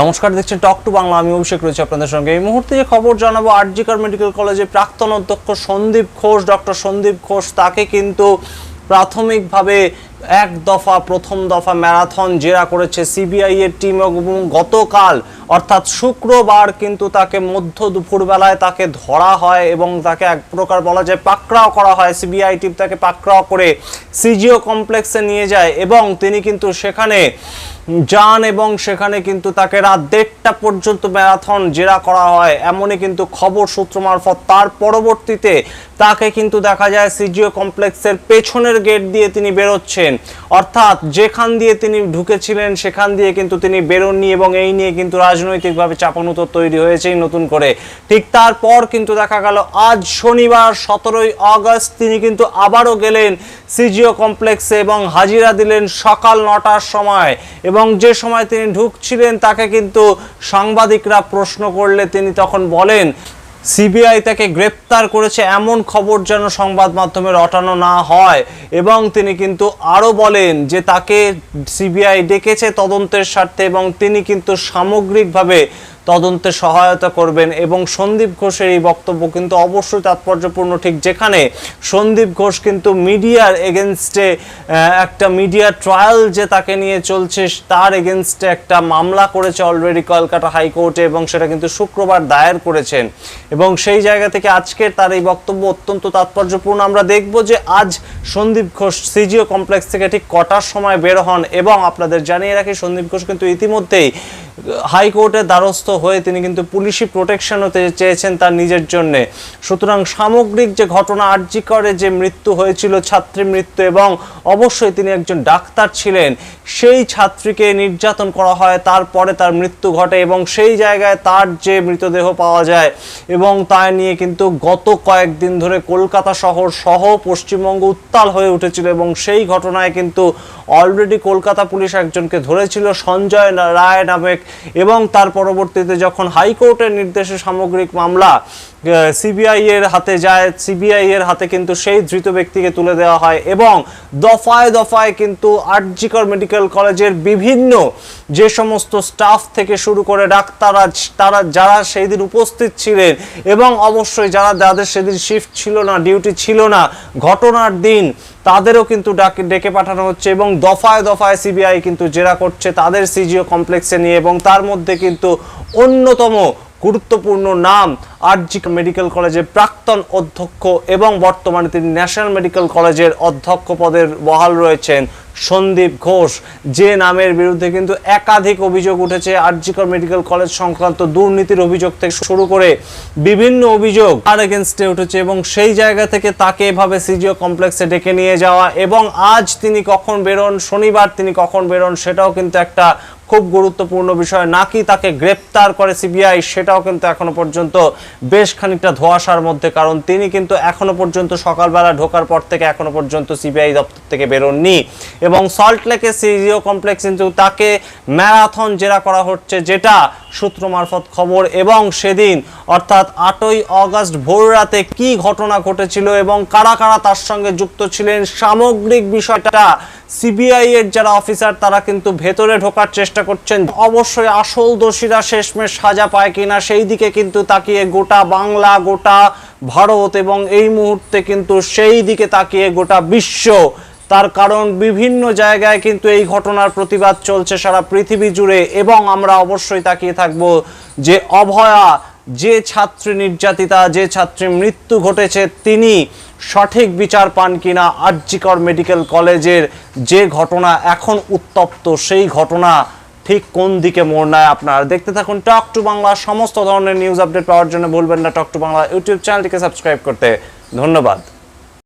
নমস্কার, দেখছেন টক টু বাংলা আমি অভিষেক রয়েছে আপনাদের সঙ্গে। এই মুহূর্তে যে খবর জানাব আরজিকর মেডিকেল কলেজে প্রাক্তন অধ্যক্ষ সন্দীপ ঘোষ ডক্টর সন্দীপ ঘোষ, তাকে কিন্তু প্রাথমিকভাবে এক দফা, প্রথম দফা ম্যারাথন জেরা করেছে সিবিআই এর টিম এবং গতকাল, অর্থাৎ শুক্রবার কিন্তু তাকে মধ্য দুপুরবেলায় তাকে ধরা হয় এবং তাকে এক প্রকার বলা যায় পাকড়াও করা হয়। সিবিআই টিম তাকে পাকড়াও করে সিজিও কমপ্লেক্সে নিয়ে যায় এবং তিনি কিন্তু সেখানে যান এবং সেখানে কিন্তু তাকে রাত দেড়টা পর্যন্ত ম্যারাথন জেরা করা হয়। এমনই কিন্তু খবর সূত্র মারফত তার পরবর্তীতে তাকে কিন্তু দেখা যায় সিজিও কমপ্লেক্সের পেছনের গেট দিয়ে তিনি বেরোচ্ছেন। অর্থাৎ যেখান দিয়ে তিনি ঢুকেছিলেন, সেখান দিয়ে কিন্তু তিনি বেরোননি এবং এই নিয়ে কিন্তু রাজনৈতিকভাবে চাপানুতর তৈরি হয়েছেই নতুন করে। ঠিক তারপর কিন্তু দেখা গেল, আজ শনিবার সতেরোই আগস্ট তিনি কিন্তু আবারও গেলেন সিজিও কমপ্লেক্সে এবং হাজিরা দিলেন সকাল নটার সময় এবং যে সময় তিনি ঢুকছিলেন তাকে কিন্তু সাংবাদিকরা প্রশ্ন করলে তিনি তখন বলেন সিবিআই তাকে গ্রেপ্তার করেছে এমন খবর যেন সংবাদ মাধ্যমে রটানো না হয়। এবং তিনি কিন্তু আরও বলেন যে তাকে সিবিআই ডেকেছে তদন্তের স্বার্থে এবং তিনি কিন্তু সামগ্রিকভাবে তদন্তে সহায়তা করবেন এবং সন্দীপ ঘোষের এই বক্তব্য কিন্তু অবশ্যই তাৎপর্যপূর্ণ। ঠিক যেখানে সন্দীপ ঘোষ কিন্তু মিডিয়ার এগেনস্টে একটা মিডিয়া ট্রায়াল যে তাকে নিয়ে চলছে, তার এগেনস্টে একটা মামলা করেছে অলরেডি কলকাতা হাইকোর্টে এবং সেটা কিন্তু শুক্রবার দায়ের করেছেন। এবং সেই জায়গা থেকে আজকের তার এই বক্তব্য অত্যন্ত তাৎপর্যপূর্ণ। আমরা দেখব যে আজ সন্দীপ ঘোষ সিজিও কমপ্লেক্স থেকে ঠিক কটার সময় বের হন এবং আপনাদের জানিয়ে রাখি, সন্দীপ ঘোষ কিন্তু ইতিমধ্যেই হাইকোর্টের দ্বারস্থ হয়ে তিনি কিন্তু পুলিশি প্রোটেকশনও চেয়েছেন তার নিজের জন্যে। সুতরাং সামগ্রিক যে ঘটনা আর্জি করে যে মৃত্যু হয়েছিল, ছাত্রী মৃত্যু এবং অবশ্যই তিনি একজন ডাক্তার ছিলেন, সেই ছাত্রীকে নির্যাতন করা হয়, তারপরে তার মৃত্যু ঘটে এবং সেই জায়গায় তার যে মৃতদেহ পাওয়া যায় এবং তা নিয়ে কিন্তু গত কয়েকদিন ধরে কলকাতা শহর সহ পশ্চিমবঙ্গ উত্তাল হয়ে উঠেছিল এবং সেই ঘটনায় কিন্তু অলরেডি কলকাতা পুলিশ একজনকে ধরেছিল, সঞ্জয় রায় নামে এবং তার পরবর্তীতে যখন হাইকোর্টের নির্দেশে সামগ্রিক মামলা সিবিআই এর হাতে যায়। সিবিআই এর হাতে কিন্তু সেই ধৃত ব্যক্তিকে তুলে দেওয়া হয় এবং দফায় দফায় কিন্তু আরজিকর মেডিকেল কলেজের বিভিন্ন যে সমস্ত স্টাফ থেকে শুরু করে ডাক্তাররা, তারা, যারা সেই দিন উপস্থিত ছিলেন এবং অবশ্যই যারা, যাদের সেদিন শিফট ছিল না ডিউটি ছিল না, ঘটনার দিন তাদেরও কিন্তু ডাকে, ডেকে পাঠানো হচ্ছে এবং দফায় দফায় সিবিআই কিন্তু জেরা করছে তাদের সিজিও কমপ্লেক্সে নিয়ে এবং তার মধ্যে কিন্তু অন্যতম গুরুত্বপূর্ণ নাম আরজিক মেডিকেল কলেজের প্রাক্তন অধ্যক্ষ এবং বর্তমানে তিনি ন্যাশনাল মেডিকেল কলেজের অধ্যক্ষ পদের বহাল রয়েছেন সন্দীপ ঘোষ। যে নামের বিরুদ্ধে কিন্তু একাধিক অভিযোগ উঠেছে আরজিকর মেডিকেল কলেজ সংক্রান্ত দুর্নীতির অভিযোগ থেকে শুরু করে বিভিন্ন অভিযোগ তার এগেনস্টে উঠেছে এবং সেই জায়গা থেকে তাকে এভাবে সিজিও কমপ্লেক্সে ডেকে নিয়ে যাওয়া এবং আজ তিনি কখন বেরোন, শনিবার তিনি কখন বেরোন, সেটাও কিন্তু একটা খুব গুরুত্বপূর্ণ বিষয়। নাকি তাকে গ্রেপ্তার করে সিবিআই, সেটাও কিন্তু এখনও পর্যন্ত বেশ খানিকটা ধোয়াশার মধ্যে। কারণ তিনি কিন্তু এখনও পর্যন্ত সকালবেলা ঢোকার পর থেকে এখনও পর্যন্ত সিবিআই দপ্তর থেকে বেরোননি। এবং সল্টলেকে সিজিও কমপ্লেক্স কিন্তু তাকে ম্যারাথন জেরা করা হচ্ছে, যেটা সূত্র মারফত খবর। এবং সেদিন, অর্থাৎ আটই অগস্ট ভোর রাতে কি ঘটনা ঘটেছিল এবং কারা কারা তার সঙ্গে যুক্ত ছিলেন, সামগ্রিক বিষয়টা সিবিআই এর যারা অফিসার, তারা কিন্তু ভেতরে ঢোকার চেষ্টা করছেন। অবশ্যই আসল দোষীরা শেষমেশ সাজা পায় কিনা, সেই দিকে কিন্তু তাকিয়ে গোটা বাংলা, গোটা ভারত এবং এই মুহূর্তে কিন্তু সেই দিকে তাকিয়ে গোটা বিশ্ব তার কারণ বিভিন্ন জায়গায় কিন্তু এই ঘটনার প্রতিবাদ চলছে সারা পৃথিবী জুড়ে এবং আমরা অবশ্যই তাকিয়ে থাকব যে অভয়া, যে ছাত্রী নির্যাতিতা, যে ছাত্রী মৃত্যু ঘটেছে, তিনি সঠিক বিচার পান কিনা আরজিকর মেডিকেল কলেজের যে ঘটনা এখন উত্তপ্ত, সেই ঘটনা ঠিক কোন দিকে মোড় নেয় আপনারা? দেখতে থাকুন টক টু বাংলা, সমস্ত ধরনের নিউজ আপডেট পাওয়ার জন্য ভুলবেন না টক টু বাংলা ইউটিউব চ্যানেলটিকে সাবস্ক্রাইব করতে। ধন্যবাদ।